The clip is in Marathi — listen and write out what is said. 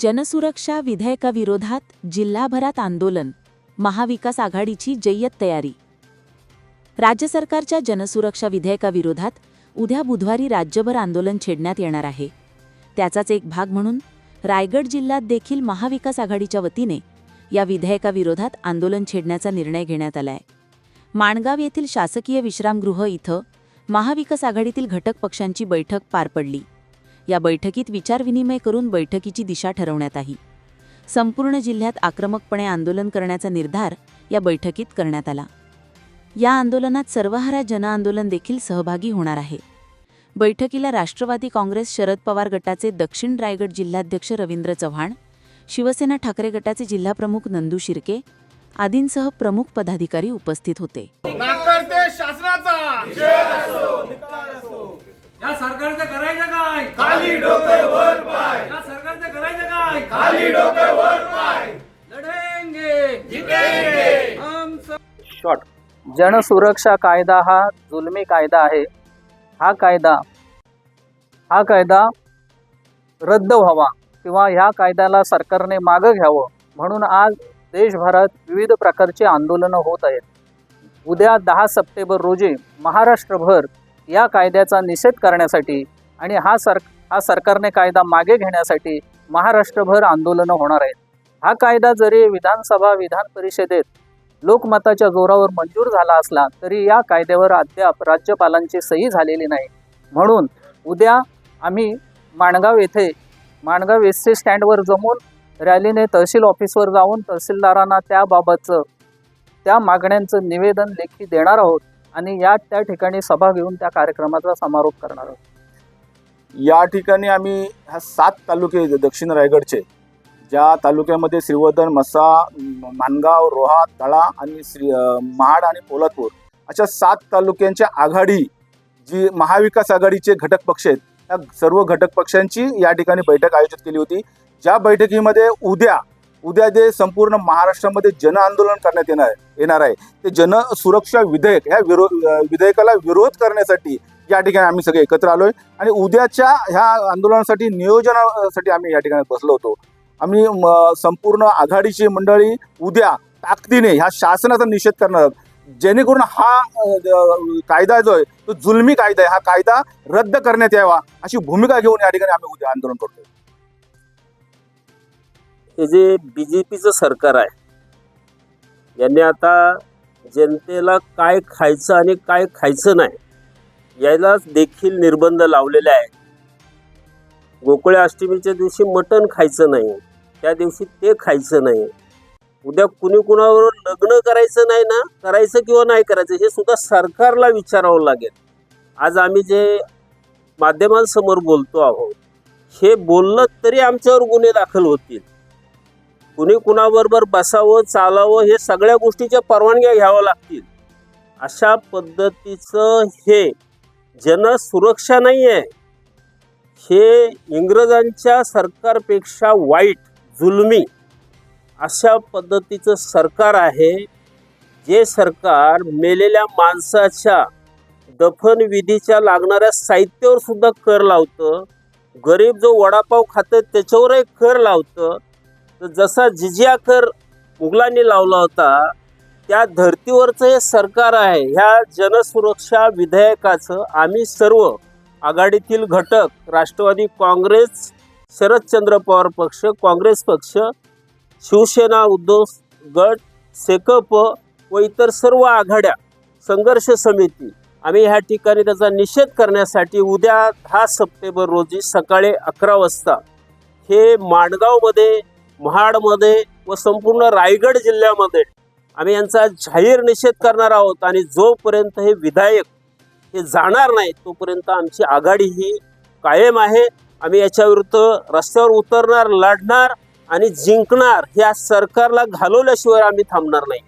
जनसुरक्षा विधेयकाविरोधात जिल्हाभरात आंदोलन महाविकास आघाडीची जय्यत तयारी. राज्य सरकारच्या जनसुरक्षा विधेयकाविरोधात उद्या बुधवारी राज्यभर आंदोलन छेडण्यात येणार आहे. त्याचाच एक भाग म्हणून रायगड जिल्ह्यात देखील महाविकास आघाडीच्या वतीने या विधेयकाविरोधात आंदोलन छेडण्याचा निर्णय घेण्यात आलाय. माणगाव येथील शासकीय विश्रामगृह इथं महाविकास आघाडीतील घटक पक्षांची बैठक पार पडली. या बैठकीत विचारविनिमय करून बैठकीची दिशा ठरवण्यात आली. संपूर्ण जिल्ह्यात आक्रमकपणे आंदोलन करण्याचा निर्धार या बैठकीत करण्यात आला. या आंदोलनात सर्वहारा जनआंदोलन देखील सहभागी होणार आहे. बैठकीला राष्ट्रवादी काँग्रेस शरद पवार गटाचे दक्षिण रायगड जिल्हाध्यक्ष रवींद्र चव्हाण शिवसेना ठाकरे गटाचे जिल्हाप्रमुख नंदू शिर्के आदींसह प्रमुख पदाधिकारी उपस्थित होते. या सरकारचं करायचं काय? खाली डोके वर पाय. या सरकारचं करायचं काय? खाली डोके वर पाय. लढेंगे. जितेंगे. हम सब शॉर्ट जनसुरक्षा कायदा हा जुलमी कायदा आहे. हा कायदा हा कायदा रद्द व्हावा किंवा ह्या कायद्याला सरकारने मागं घ्यावं म्हणून आज देशभरात विविध प्रकारची आंदोलनं होत आहेत. उद्या दहा सप्टेंबर रोजी महाराष्ट्रभर या कायद्याचा निषेध करण्यासाठी आणि हा सर हा सरकारने कायदा मागे घेण्यासाठी महाराष्ट्रभर आंदोलनं होणार आहेत. हा कायदा जरी विधानसभा विधान परिषदेत लोकमताच्या जोरावर मंजूर झाला असला तरी या कायद्यावर अद्याप राज्यपालांची सही झालेली नाही. म्हणून उद्या आम्ही माणगाव येथे माणगाव एस टी स्टँडवर जमून रॅलीने तहसील ऑफिसवर जाऊन तहसीलदारांना त्याबाबतचं त्या मागण्यांचं निवेदन लेखी देणार आहोत. आणि या त्या ठिकाणी सभा घेऊन त्या कार्यक्रमाचा समारोप करणार आहोत. या ठिकाणी आम्ही ह्या सात तालुके दक्षिण रायगडचे ज्या तालुक्यामध्ये श्रीवर्धन मसा मानगाव माणगाव रोहा तळा आणि श्री महाड आणि पोलादपूर अशा सात तालुक्यांच्या आघाडी जी महाविकास आघाडीचे घटक पक्ष आहेत त्या सर्व घटक पक्षांची या ठिकाणी बैठक आयोजित केली होती. ज्या बैठकीमध्ये उद्या उद्या जे संपूर्ण महाराष्ट्रामध्ये जन आंदोलन करण्यात येणार येणार आहे ते जन सुरक्षा विधेयक ह्या विरो विधेयकाला विरोध करण्यासाठी या ठिकाणी आम्ही सगळे एकत्र आलोय. आणि उद्याच्या ह्या आंदोलनासाठी नियोजनासाठी आम्ही या ठिकाणी बसलो होतो. आम्ही म, संपूर्ण आघाडीची मंडळी उद्या ताकदीने ह्या शासनाचा निषेध करणार आहोत. जेणेकरून हा कायदा जो आहे तो जुलमी कायदा आहे हा कायदा रद्द करण्यात यावा अशी भूमिका घेऊन या ठिकाणी आम्ही उद्या आंदोलन करतोय. हे जे बी जे पीचं सरकार आहे यांनी आता जनतेला काय खायचं आणि काय खायचं नाही याला देखील निर्बंध लावलेले आहे गोकुळ्या अष्टमीच्या दिवशी मटण खायचं नाही त्या दिवशी ते खायचं नाही. उद्या कुणी कुणावर लग्न करायचं नाही ना करायचं किंवा नाही करायचं हे सुद्धा सरकारला विचारावं लागेल. आज आम्ही जे माध्यमांसमोर बोलतो आहोत हे बोललं तरी आमच्यावर गुन्हे दाखल होतील. कुणी कुणाबरोबर बसावं चालावं हे सगळ्या गोष्टीच्या परवानग्या घ्याव्या लागतील. अशा पद्धतीचं हे जनसुरक्षा नाही आहे हे इंग्रजांच्या सरकारपेक्षा वाईट जुलमी अशा पद्धतीचं सरकार आहे जे सरकार मेलेल्या माणसाच्या दफनविधीच्या लागणाऱ्या साहित्यावर सुद्धा कर लावतं. गरीब जो वडापाव खातं त्याच्यावरही कर लावतं. तर जसा जिजिया कर मुघलांनी लावला होता त्या धर्तीवरचं हे सरकार आहे ह्या जनसुरक्षा विधेयकाचं आम्ही सर्व आघाडीतील घटक राष्ट्रवादी काँग्रेस शरदचंद्र पवार पक्ष काँग्रेस पक्ष शिवसेना उद्धव गट सेकप व इतर सर्व आघाड्या संघर्ष समिती आम्ही ह्या ठिकाणी त्याचा निषेध करण्यासाठी उद्या दहा सप्टेंबर रोजी सकाळी अकरा वाजता हे माणगावमध्ये महाडमध्ये व संपूर्ण रायगड जिल्ह्यामध्ये आम्ही यांचा जाहीर निषेध करणार आहोत आणि जोपर्यंत हे विधायक हे जाणार नाही तोपर्यंत आमची आघाडी ही कायम आहे. आम्ही याच्याविरुद्ध रस्त्यावर उतरणार लढणार आणि जिंकणार ह्या सरकारला घालवल्याशिवाय आम्ही थांबणार नाही.